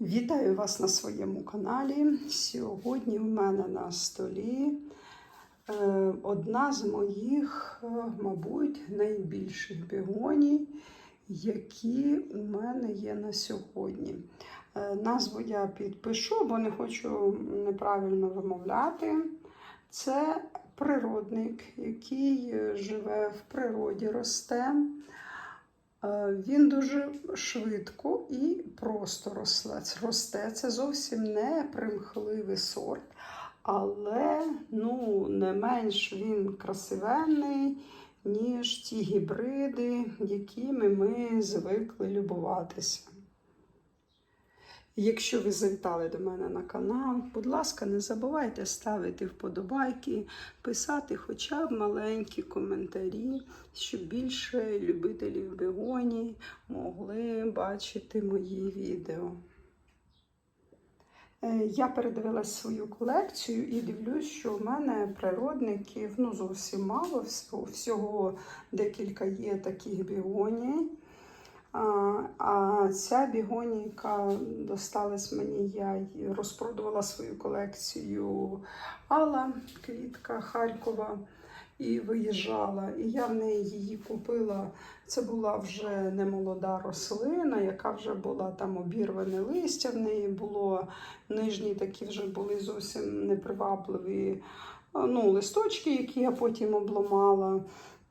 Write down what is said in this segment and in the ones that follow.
Вітаю вас на своєму каналі. Сьогодні в мене на столі е, одна з моїх, е, мабуть, найбільших бігоній, які у мене є на сьогодні. Е, Назву я підпишу, бо не хочу неправильно вимовляти. Це природник, який живе в природі, росте. Е, Він дуже швидко і просто росте. росте. Це зовсім не примхливий сорт, але ну, не менш він красивенний, ніж ті гібриди, якими ми звикли любуватися. Якщо ви завітали до мене на канал, будь ласка, не забувайте ставити вподобайки, писати хоча б маленькі коментарі, щоб більше любителів бегоній могли бачити мої відео. Е, Я передивилась свою колекцію і дивлюсь, що в мене природників ну, зовсім мало, всього, всього декілька є таких бігоній. А, ця бігонійка досталась мені, я розпродувала свою колекцію Алла, квітка Харкова, і виїжджала. І я в неї її купила. Це була вже не молода рослина, яка вже була там обірване листя. В неї було нижні такі вже були зовсім непривабливі ну, листочки, які я потім обламала.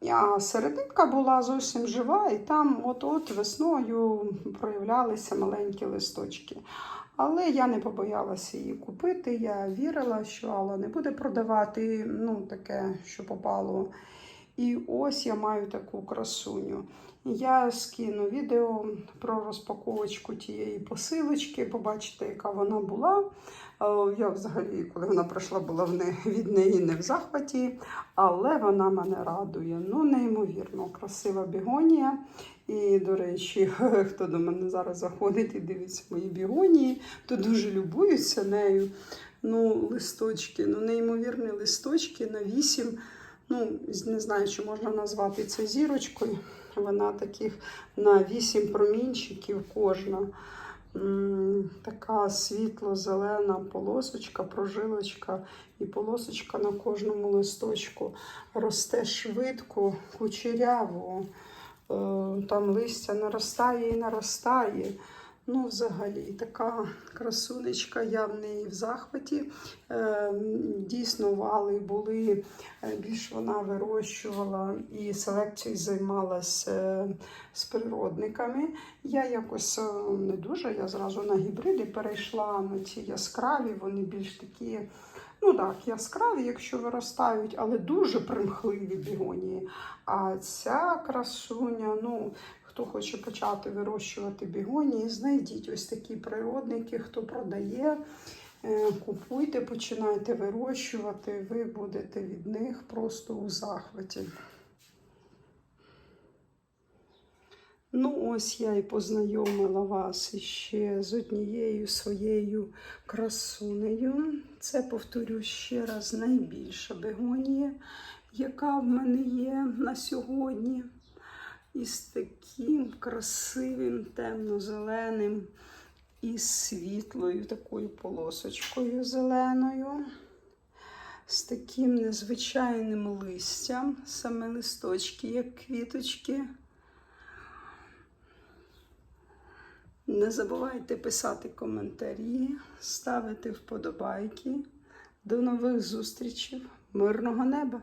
А серединка була зовсім жива, і там от-от весною проявлялися маленькі листочки. Але я не побоялася її купити. Я вірила, що Алла не буде продавати ну, таке, що попало. І ось я маю таку красуню. Я скину відео про розпаковочку тієї посилочки, побачите, яка вона була. Е, Я взагалі, коли вона прийшла, була в не, від неї не в захваті, але вона мене радує. Ну, неймовірно, красива бігонія. І, до речі, хто до мене зараз заходить і дивиться мої бігонії, то дуже любуються нею. Ну, листочки, ну, неймовірні листочки на 8. Ну, не знаю, чи можна назвати це зірочкою. Вона таких на 8 промінчиків кожна. Така світло-зелена полосочка, прожилочка і полосочка на кожному листочку. Росте швидко, кучеряво. Е, Там листя наростає і наростає. Ну, взагалі, така красунечка, я в неї в захваті. Е, Дійсно, вали були, е, більш вона вирощувала і селекцією займалася е, з природниками. Я якось не дуже, я зразу на гібриди перейшла на ці яскраві, вони більш такі. Ну так, яскраві, якщо виростають, але дуже примхливі бігонії. А ця красуня, ну, хто хоче почати вирощувати бігонії, знайдіть ось такі природники, хто продає. Е, Купуйте, починайте вирощувати, ви будете від них просто у захваті. Ну, ось я і познайомила вас іще з однією своєю красунею. Це, повторю ще раз, найбільша бегонія, яка в мене є на сьогодні. Із таким красивим темно-зеленим і світлою такою полосочкою зеленою. З таким незвичайним листям, саме листочки, як квіточки. Не забувайте писати коментарі, ставити вподобайки. До нових зустрічей, мирного неба!